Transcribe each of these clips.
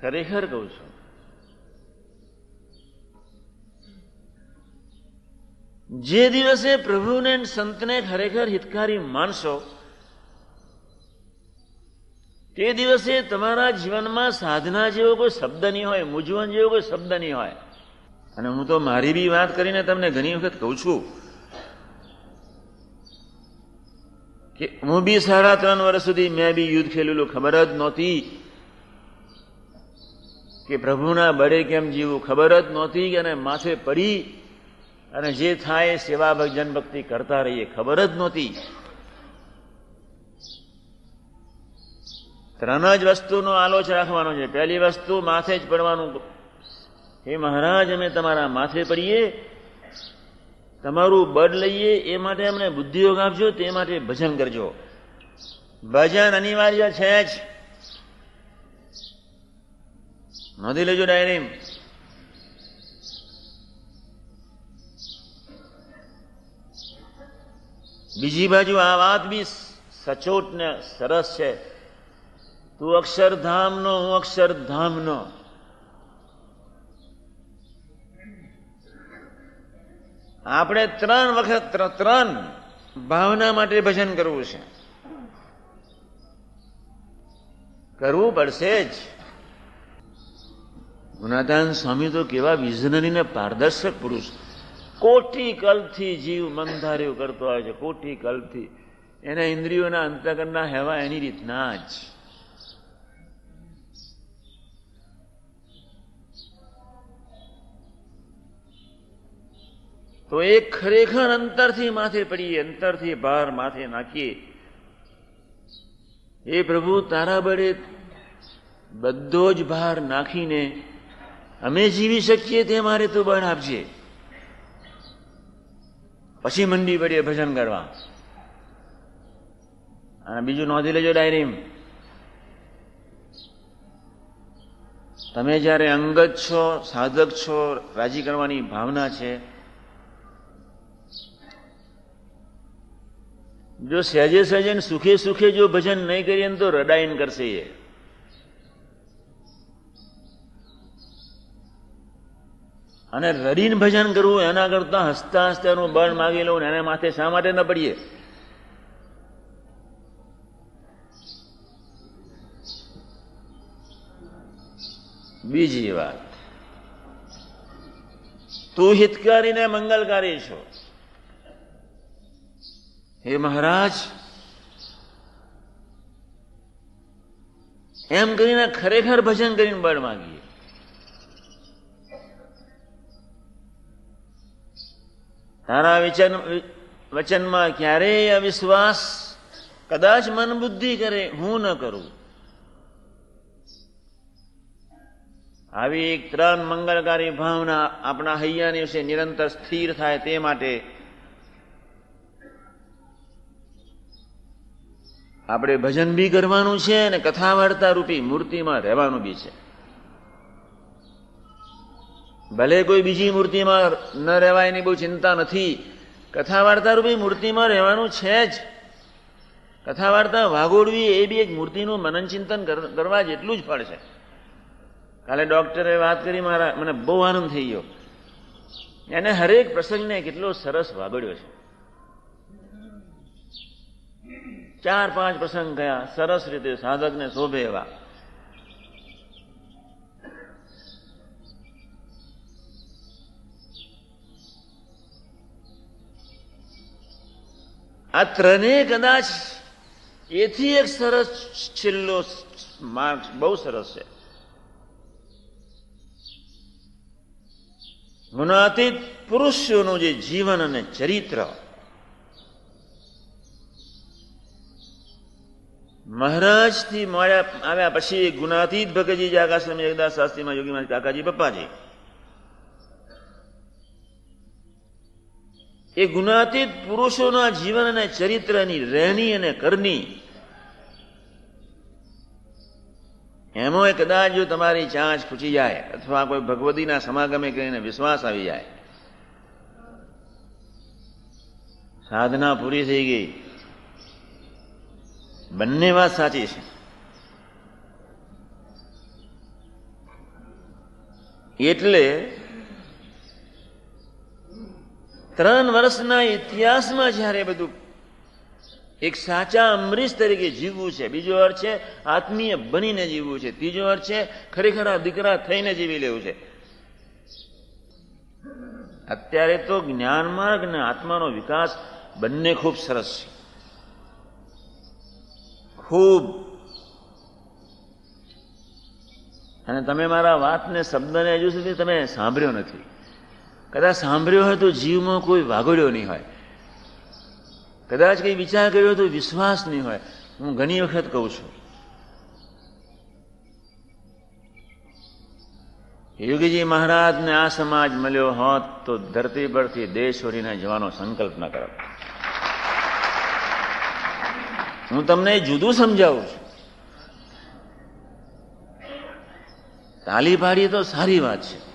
ખરેખર કહું છું. જે દિવસે પ્રભુને સંતને ખરેખર હિતકારી માનશો, તે દિવસે તમારા જીવનમાં સાધના જેવો કોઈ શબ્દ નહીં હોય, મૂંઝવણ જેવો કોઈ શબ્દ નહીં હોય. અને હું તો મારી બી વાત કરીને તમને ઘણી વખત કહું છું કે હું બી સાડા ત્રણ વર્ષ સુધી મેં બી યુદ્ધ ખેલેલું ખબર જ નહોતી. કે પ્રભુના બળે કેમ જીવવું? ખબર જ નહોતી અને માથે પડી અને જે થાય સેવા ભજન ભક્તિ કરતા રહીએ, ખબર જ નહોતી. ત્રણ જ વસ્તુનો આલોચ રાખવાનો છે. પહેલી વસ્તુ, માથે જ પડવાનું. હે મહારાજ, અમે તમારા માથે પડીએ, તમારું બળ લઈએ, એ માટે અમને બુદ્ધિયોગ આપજો, તે માટે ભજન કરજો. ભજન અનિવાર્ય છે જ. નોંધી લેજો ડાયરી બીજી બાજુ આ વાત બી સચોટ ને સરસ છે. તું અક્ષરધામનો, હું અક્ષરધામનો. આપણે ત્રણ વખત ત્રણ ભાવના માટે ભજન કરવું છે. કરવું પડશે જ. ગુનાદાન સ્વામી તો કેવા વિઝનરી ને પારદર્શક પુરુષ. કોટી કલ્પથી જીવ મંધાર્યું કરતો હોય છે, કોટી કલ્પથી એના ઇન્દ્રિયોના અંતકરના હેવા એની રીતના જ. તો એ ખરેખર અંતરથી માથે પડીએ, અંતરથી ભાર માથે નાખીએ. એ પ્રભુ તારા બળે બધો જ ભાર નાખીને અમે જીવી શકીએ તે મારે તું બળ આપજે. પછી મંડી પડીએ ભજન કરવા. અને બીજું નોંધી લેજો ડાયરી તમે જ્યારે અંગત છો, સાધક છો, રાજી કરવાની ભાવના છે, જો સહેજે સહેજે સુખે સુખે જો ભજન નહીં કરીએ તો રડાઈન કરશે એ. અને રડીને ભજન કરવું એના કરતા હસતા હસતા એનું બળ માગી લઉં એના માથે શા માટે ન પડીએ? બીજી વાત. તું હિતકારી ને મંગલકારી છો. હે મહારાજ, એમ કરીને ખરેખર ભજન કરીને બળ માંગીએ. તારા વચન, વચનમાં ક્યારેય અવિશ્વાસ, કદાચ મન બુદ્ધિ કરે, હું ન કરું. આવી એક ત્રણ મંગલકારી ભાવના આપણા હૈયાની વિશે નિરંતર સ્થિર થાય તે માટે આપણે ભજન બી કરવાનું છે અને કથા વાર્તા રૂપી મૂર્તિમાં રહેવાનું બી છે. ભલે કોઈ બીજી મૂર્તિમાં ન રહેવાય એની બહુ ચિંતા નથી કથા વાર્તા રૂપી મૂર્તિમાં રહેવાનું છે જ. કથા વાર્તા વાગોડવી એ બી એક મૂર્તિનું મનન ચિંતન કરવા જેટલું જ ફળ છે. કાલે ડૉક્ટરે વાત કરી, મારા, મને બહુ આનંદ થઈ ગયો. એને હરેક પ્રસંગને કેટલો સરસ વાગડ્યો છે. ચાર પાંચ પ્રસંગ ગયા સરસ રીતે સાધકને શોભે એવા આ ત્રણે કદાચ એથી એક સરસ છેલ્લો માર્ક બહુ સરસ છે. ગુણાતીત પુરુષોનું જે જીવન અને ચરિત્ર, મહારાજથી મળ્યા, આવ્યા પછી ગુણાતીત ભગતજી જાગાશ્રમ જગદાસ શાસ્ત્રીમાં યોગી કાકાજી પપ્પાજી. એ ગુણાતીત પુરુષોના જીવન અને ચરિત્રની રહેણી અને કરની એમાં કદાચ જો તમારી ચાંચ ખૂચી જાય અથવા કોઈ ભગવતીના સમાગમે કરીને વિશ્વાસ આવી જાય. સાધના પૂરી થઈ ગઈ. બંને વાત સાચી છે. એટલે ત્રણ વર્ષના ઇતિહાસમાં જ્યારે બધું એક સાચા અમરીશ તરીકે જીવવું છે, બીજો અર્થ છે આત્મીય બનીને જીવવું છે, ત્રીજો અર્થ છે ખરેખર આ દીકરા થઈને જીવી લેવું છે. અત્યારે તો જ્ઞાન માર્ગ અને આત્માનો વિકાસ બંને ખૂબ સરસ છે. ખૂબ. અને તમે મારા વાતને, શબ્દને હજુ સુધી તમે સાંભળ્યો નથી. કદાચ સાંભળ્યો હોય તો જીવમાં કોઈ વાગડ્યો નહીં હોય. કદાચ કંઈ વિચાર કર્યો તો વિશ્વાસ નહીં હોય. હું ઘણી વખત કહું છું. યોગીજી મહારાજને આ સમાજ મળ્યો હોત તો ધરતી પરથી દેશ છોડીને જવાનો સંકલ્પ ન કરો. હું તમને જુદું સમજાવું છું. તાલી પાડી તો સારી વાત છે.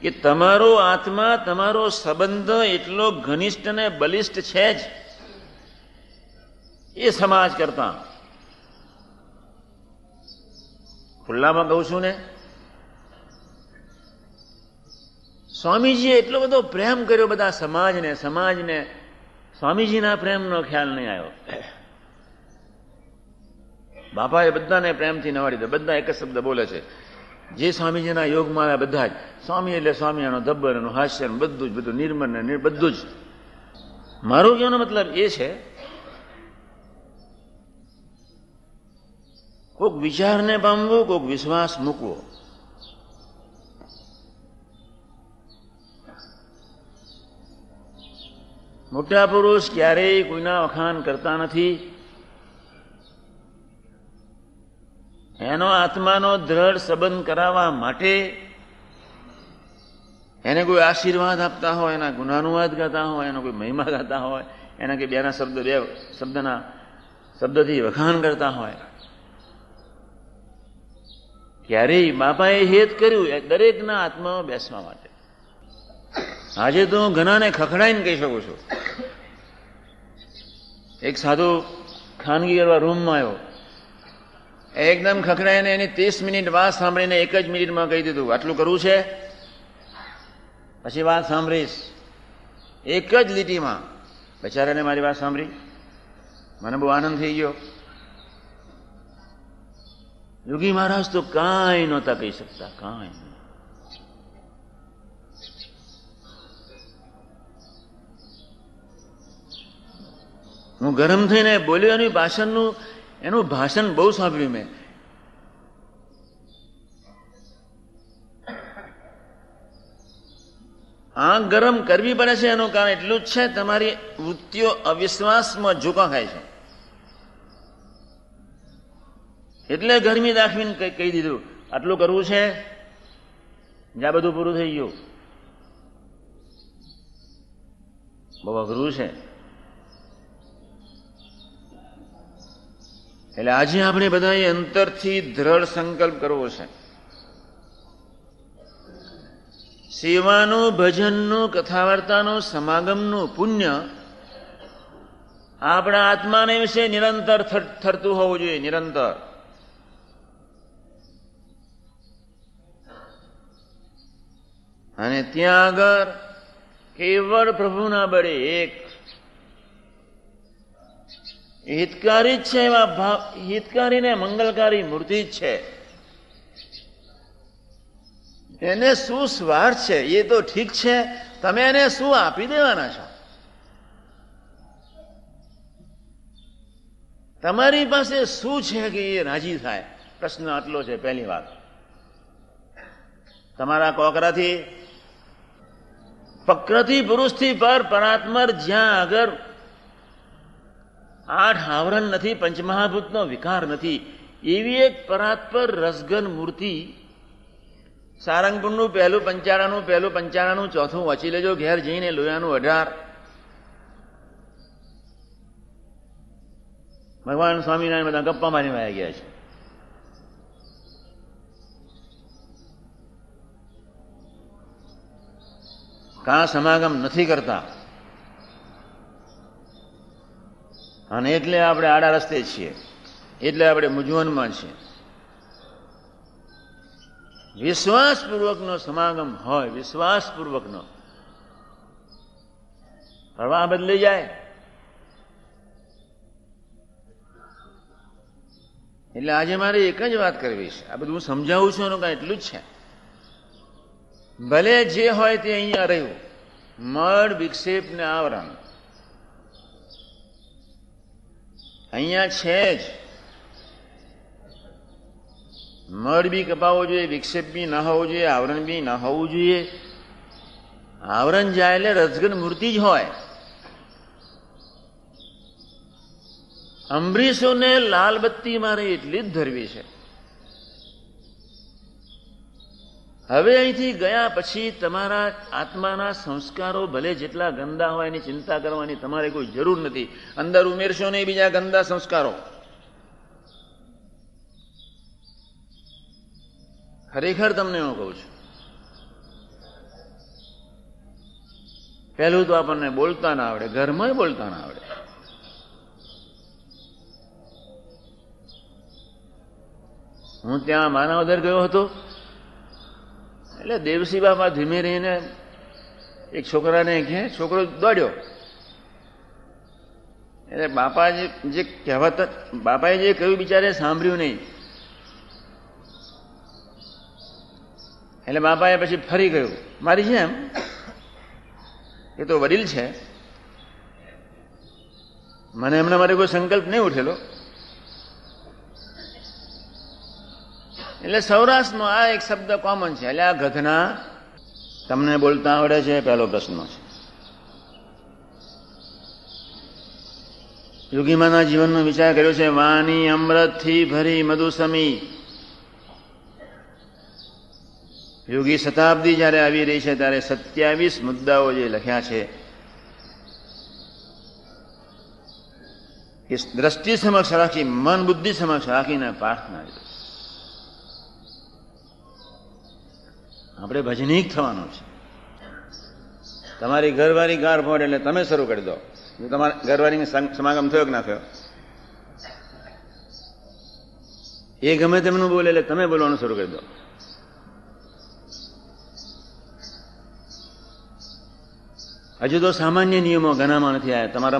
કે તમારો આત્મા, તમારો સંબંધ એટલો ઘનિષ્ઠ અને બલિષ્ઠ છે જ. એ સમાજ કરતા. ખુલ્લામાં કહું છું ને, સ્વામીજીએ એટલો બધો પ્રેમ કર્યો બધા સમાજને સમાજને. સ્વામીજીના પ્રેમનો ખ્યાલ નહીં આવ્યો. બાપાએ બધાને પ્રેમથી નવાડી દે બધા એક જ શબ્દ બોલે છે. જે સ્વામીજીના યોગમાં આવ્યા બધા જ, સ્વામી એટલે સ્વામી એનો દબ્બર એનું હાસ્ય બધું જ, બધું નિર્મળ ને બધું જ. મારો કહેવાનો મતલબ એ છે કોઈક વિચારને પામવો કોઈક વિશ્વાસ મૂકવો. મોટા પુરુષ ક્યારેય કોઈના વખાણ કરતા નથી. એનો આત્માનો દ્રઢ સંબંધ કરાવવા માટે એને કોઈ આશીર્વાદ આપતા હોય, એના ગુણાનુવાદ ગાતા હોય, એનો કોઈ મહિમા ગાતા હોય, એના કે બેના શબ્દ બે શબ્દના શબ્દથી વખાણ કરતા હોય. ક્યારેય બાપાએ હેત કર્યું દરેકના આત્મામાં બેસવા માટે. આજે તો હું ઘણાને ખખડાઈને કહી શકું છું. એક સાધુ ખાનગી કરવા રૂમમાં આવ્યો. એકદમ ખખડાઈને એની ત્રીસ મિનિટ વાત સાંભળીને એક જ મિનિટમાં કહી દીધું, આટલું કરવું છે? પછી વાત સાંભળીશ. એક જ લીટીમાં. બેચારાને મારી વાત સાંભળી. મને બહુ આનંદ થઈ ગયો. યોગી મહારાજ તો કાંઈ નહોતા કહી શકતા, કાંઈ હું ગરમ થઈને બોલ્યો એની ભાષણનું એનું ભાષણ બહુ સાંભળ્યું મેં. આંખ ગરમ કરવી પડે છે એનું કારણ એટલું જ છે, તમારી વૃત્તિઓ અવિશ્વાસમાં ઝૂકા ખાય છે. એટલે ગરમી દાખવીને કહી દીધું, આટલું કરવું છે? જ્યાં બધું પૂરું થઈ ગયું. બહુ અઘરું છે. એટલે આજે આપણે બધાએ અંતરથી દ્રઢ સંકલ્પ કરવો છે. સેવાનું ભજનનું કથા વાર્તાનો સમાગમનું પુણ્ય આપણા આત્માને વિશે નિરંતર થરતું હોવું જોઈએ, નિરંતર. અને ત્યાં આગળ કેવળ પ્રભુના બળે એક હિતકારી જ છે એવા ભાવ હિતકારી ને મંગલકારી મૂર્તિ જ છે. એને શું સ્વાર્થ છે? એ તો ઠીક છે. તમે એને શું આપી દેવાના છો? તમારી પાસે શું છે કે એ રાજી થાય? પ્રશ્ન આટલો છે પહેલી વાત. તમારા કોકરાથી પ્રકૃતિ પુરુષથી પર પરાત્મર જ્યાં આગળ આઠ આવરણ નથી, પંચમહાભૂતનો વિકાર નથી. એવી એક પરાત્પર રસગન મૂર્તિ સારંગપુરનું પહેલું પંચાળાનું પહેલું પંચાળાનું, ચોથું વાંચી લેજો, ઘેર જઈને લોયાનું અઢાર. ભગવાન સ્વામિનારાયણ બધા ગપ્પા મારી વાયા ગયા છે. કા સમાગમ નથી કરતા? અને એટલે આપણે આડા રસ્તે છીએ. એટલે આપણે મૂંઝવણમાં છીએ. વિશ્વાસપૂર્વકનો સમાગમ હોય, વિશ્વાસપૂર્વકનો. પ્રવાહ બદલી જાય. એટલે આજે મારે એક જ વાત કરવી છે. આ બધું હું સમજાવું છું એનું કાંઈ એટલું જ છે. ભલે જે હોય તે અહીંયા રહ્યું. મળ વિક્ષેપ ને આવરણ. અહીંયા છે જ. મળ બી કપાવવો જોઈએ, વિક્ષેપ બી ન હોવો જોઈએ, આવરણ બી ન હોવું જોઈએ. આવરણ જાય એટલે રસગન મૂર્તિ જ હોય. અંબરીશોને લાલ બત્તી મારે એટલી જ ધરવી છે. હવે અહીંથી ગયા પછી તમારા આત્માના સંસ્કારો ભલે જેટલા ગંદા હોય એની ચિંતા કરવાની તમારે કોઈ જરૂર નથી. અંદર ઉમેરશો નહીં બીજા ગંદા સંસ્કારો. ખરેખર તમને હું કહું છું. પહેલું તો આપણને બોલતા ના આવડે, ઘરમાં બોલતા ના આવડે. હું ત્યાં માનવદર ગયો હતો. એટલે દેવસી બાપા ધીમે રહીને એક છોકરાને કહે, છોકરો, દોડ્યો. એટલે બાપા જે કહેવાતા, બાપાએ જે કહ્યું બિચારે સાંભળ્યું નહીં. એટલે બાપાએ પછી ફરી ગયું. મારી જેમ? એ તો વડીલ છે. મને એમના માટે કોઈ સંકલ્પ નહીં ઉઠેલો. એટલે સૌરાષ્ટ્રમાં આ એક શબ્દ કોમન છે. એટલે આ ગધના તમને બોલતા આવડે છે? પહેલો પ્રશ્ન છે. યોગીમાના જીવનનો વિચાર કર્યો છે, વાણી અમૃતથી ભરી મધુસમી. યોગી શતાબ્દી જ્યારે આવી રહી છે, ત્યારે સત્યાવીસ મુદ્દાઓ જે લખ્યા છે, એ દ્રષ્ટિ સમક્ષ રાખી, મન બુદ્ધિ સમક્ષ રાખીને પ્રાર્થના આપણે ભજનીક થવાનું છે. તમારી ઘરવાળી ગાર ફોડ એટલે તમે શરૂ કરી દો. તમારા ઘરવાળી સમાગમ થયો કે ના થયો? એ ગમે તેમનું બોલે એટલે તમે બોલવાનું શરૂ કરી દો. હજુ તો સામાન્ય નિયમો ઘણામાં નથી આવ્યા. તમારા